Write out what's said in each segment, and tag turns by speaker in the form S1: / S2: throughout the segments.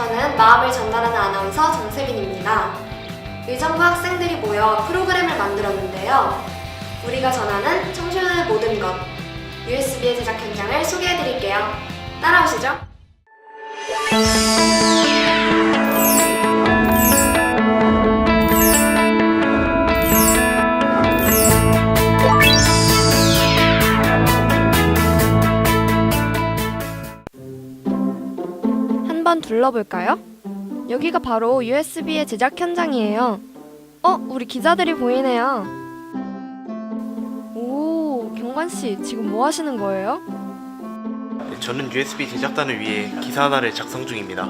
S1: 저는 마음을 전달하는 아나운서 정세빈입니다. 의정부 학생들이 모여 프로그램을 만들었는데요. 우리가 전하는 청소년의 모든 것, USB의 제작 현장을 소개해드릴게요. 따라오시죠. 둘러볼까요? 여기가 바로 USB의 제작 현장이에요. 어, 우리 기자들이 보이네요. 오, 경관 씨, 지금 뭐 하시는 거예요?
S2: 저는 USB 제작단을 위해 기사 하나를 작성 중입니다.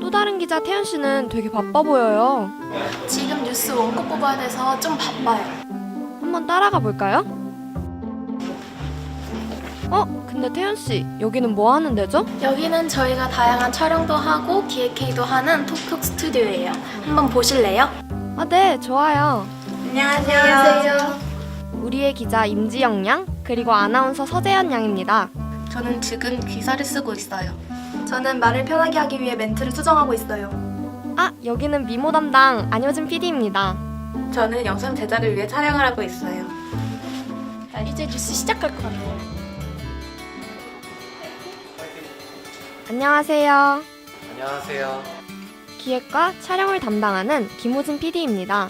S1: 또 다른 기자 태연 씨는 되게 바빠 보여요.
S3: 지금 뉴스 원고 뽑아야 돼서 좀 바빠요.
S1: 한번 따라가 볼까요? 어, 근데 태연 씨, 여기는 뭐 하는 데죠?
S3: 여기는 저희가 다양한 촬영도 하고 기획회의도 하는 토크 스튜디오예요. 한번 보실래요?
S1: 아, 네, 좋아요.
S3: 안녕하세요.
S1: 우리의 기자 임지영 양, 그리고 아나운서 서재현 양입니다.
S3: 저는 지금 기사를 쓰고 있어요.
S4: 저는 말을 편하게 하기 위해 멘트를 수정하고 있어요.
S1: 아, 여기는 미모 담당 안효진 PD입니다.
S4: 저는 영상 제작을 위해 촬영을 하고 있어요.
S3: 이제 뉴스 시작할 것 같아요.
S1: 안녕하세요.
S2: 안녕하세요.
S1: 기획과 촬영을 담당하는 김호진 PD입니다.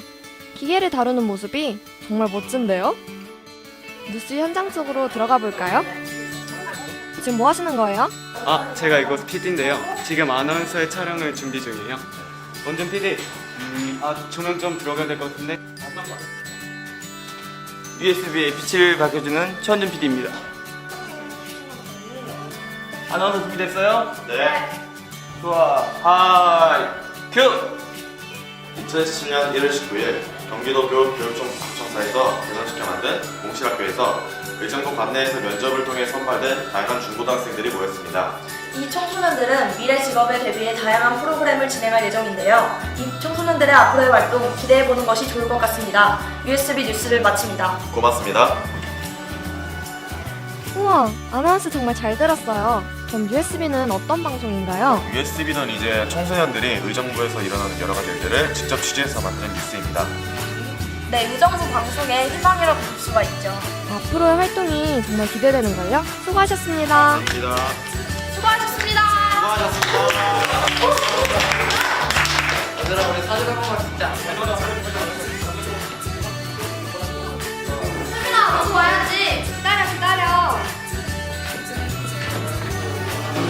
S1: 기계를 다루는 모습이 정말 멋진데요? 뉴스 현장 속으로 들어가 볼까요? 지금 뭐 하시는 거예요?
S5: 아, 제가 이곳 PD인데요. 지금 아나운서의 촬영을 준비 중이에요. 원준 PD, 음, 아 조명 좀 들어가야 될 것 같은데.
S6: USB의 빛을 밝혀주는 최원준 PD입니다. 아나운서 준비됐어요? 네. 좋아. 하이. 큐!
S7: 2017년 1월 19일 경기도 교육교육청청사에서 개선시켜 만든 공실학교에서 의정부 관내에서 면접을 통해 선발된 다양한 중고등학생들이 모였습니다.
S4: 이 청소년들은 미래 직업에 대비해 다양한 프로그램을 진행할 예정인데요. 이 청소년들의 앞으로의 활동 기대해 보는 것이 좋을 것 같습니다. USB 뉴스를 마칩니다.
S7: 고맙습니다.
S1: 우와, 아나운서 정말 잘 들었어요. 그럼 USB는 어떤 방송인가요?
S7: USB는 이제 청소년들이 의정부에서 일어나는 여러 가지 일들을 직접 취재해서 만드는 뉴스입니다.
S4: 네, 의정부 방송의 희망이라고 볼 수가 있죠.
S1: 앞으로의 활동이 정말 기대되는걸요? 수고하셨습니다.
S7: 감사합니다.
S4: 수고하셨습니다.
S1: 수빈아,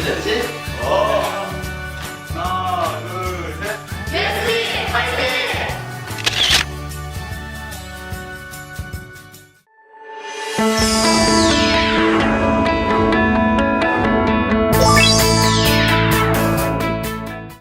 S2: じゃ、